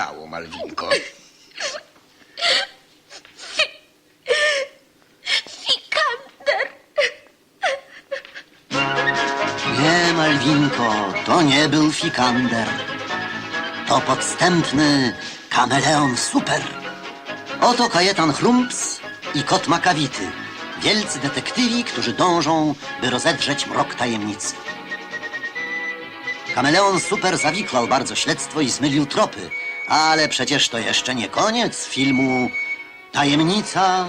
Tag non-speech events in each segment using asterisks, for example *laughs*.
stało, Malwinko? Fikander! Nie, Malwinko, to nie był fikander. To podstępny kameleon super. Oto Kajetan Chrumps i kot Makawity. Wielcy detektywi, którzy dążą, by rozedrzeć mrok tajemnicy. Kameleon super zawichlał bardzo śledztwo i zmylił tropy, ale przecież to jeszcze nie koniec filmu Tajemnica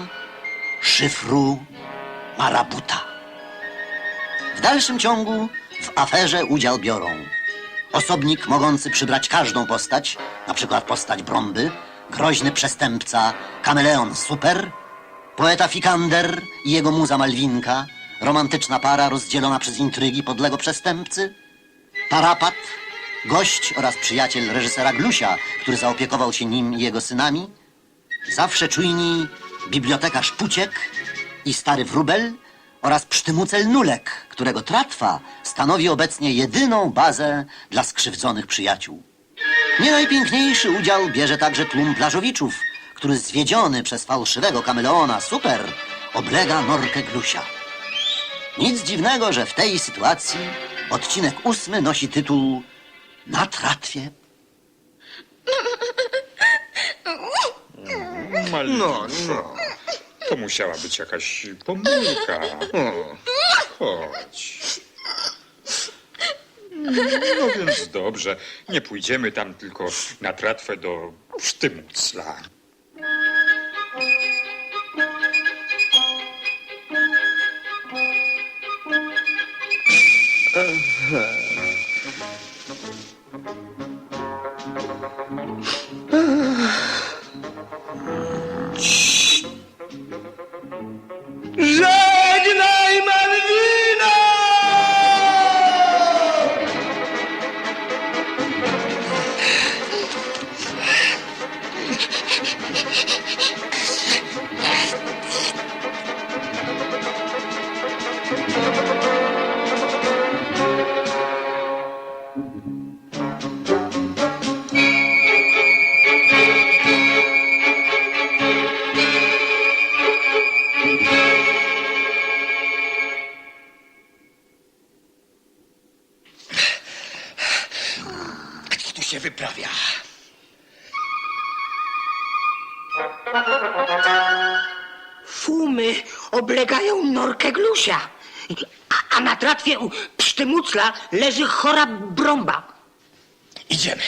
szyfru Marabuta. W dalszym ciągu w aferze udział biorą osobnik mogący przybrać każdą postać, na przykład postać Brąby, groźny przestępca Kameleon Super, poeta Fikander i jego muza Malwinka, romantyczna para rozdzielona przez intrygi podlego przestępcy, Tarapat, gość oraz przyjaciel reżysera Glusia, który zaopiekował się nim i jego synami, zawsze czujni bibliotekarz Puciek i stary wróbel oraz psztymucel Nulek, którego tratwa stanowi obecnie jedyną bazę dla skrzywdzonych przyjaciół. Nie najpiękniejszy udział bierze także tłum plażowiczów, który zwiedziony przez fałszywego kameleona Super oblega norkę Glusia. Nic dziwnego, że w tej sytuacji odcinek ósmy nosi tytuł Na tratwie. Malwinko, No, no. to musiała być jakaś pomyłka. Chodź. No więc dobrze, nie pójdziemy tam tylko na tratwę do Sztymucla. Kto tu się wyprawia? Fumy oblegają norkę Glusia, a, a na tratwie u Psztymucla leży chora brąba. Idziemy.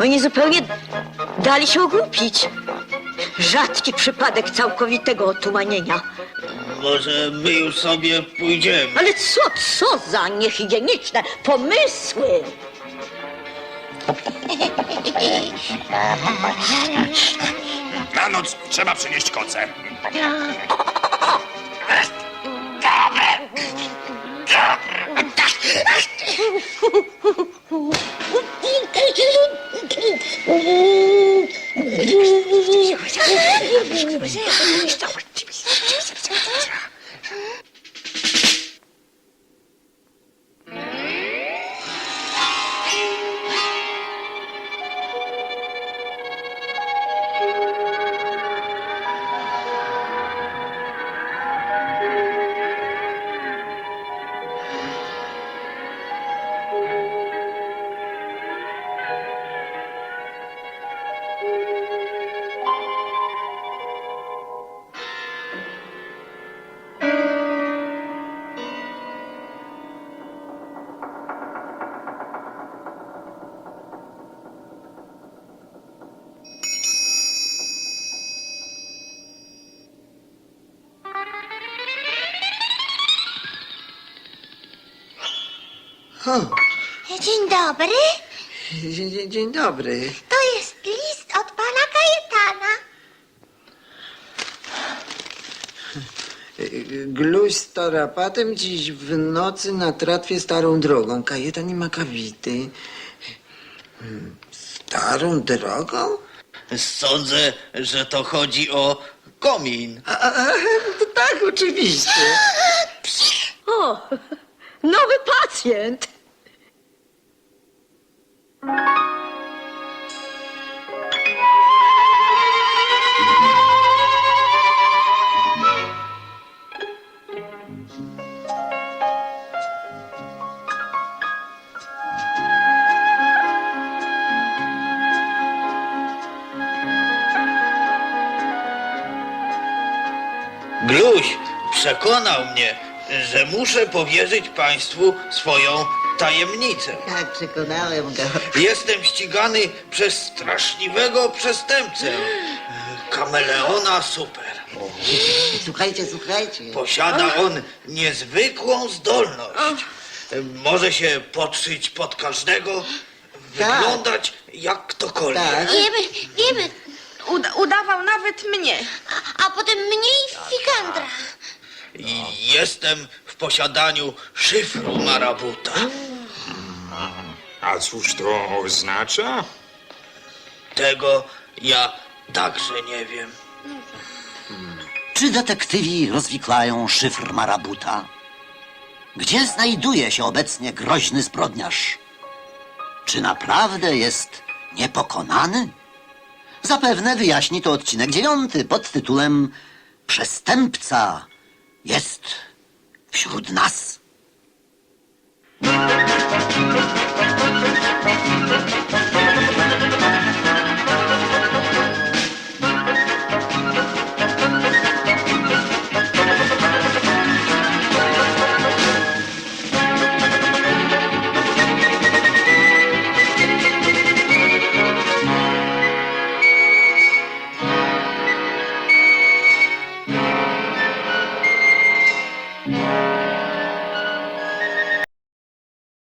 Oni zupełnie dali się ogłupić. Rzadki przypadek całkowitego otumanienia. Może my już sobie pójdziemy. Ale co, co za niehigieniczne pomysły! Na noc trzeba przynieść koce. Stop it. Dzień dobry. Dzień, dzień, dzień dobry. To jest list od pana Kajetana. Gluś z tarapatem dziś w nocy na tratwie starą drogą. Kajetan i makawity. Hmm, Starą drogą? Sądzę, że to chodzi o komin. A, a, a, tak, oczywiście. *laughs* O, nowy pacjent. Gluś przekonał mnie, że muszę powierzyć państwu swoją tajemnicę. Tak, przekonałem go. Jestem ścigany przez straszliwego przestępcę. Kameleona Super. Słuchajcie, słuchajcie. Posiada on niezwykłą zdolność. Może się podszyć pod każdego, Tak. wyglądać jak ktokolwiek. Tak. Wiemy, wiemy. Uda udawał nawet mnie. A potem mniej fikandra. I jestem w posiadaniu szyfru Marabuta. A cóż to oznacza? Tego ja także nie wiem. Czy detektywi rozwiklają szyfr Marabuta? Gdzie znajduje się obecnie groźny zbrodniarz? Czy naprawdę jest niepokonany? Zapewne wyjaśni to odcinek dziewiąty pod tytułem Przestępca jest wśród nas.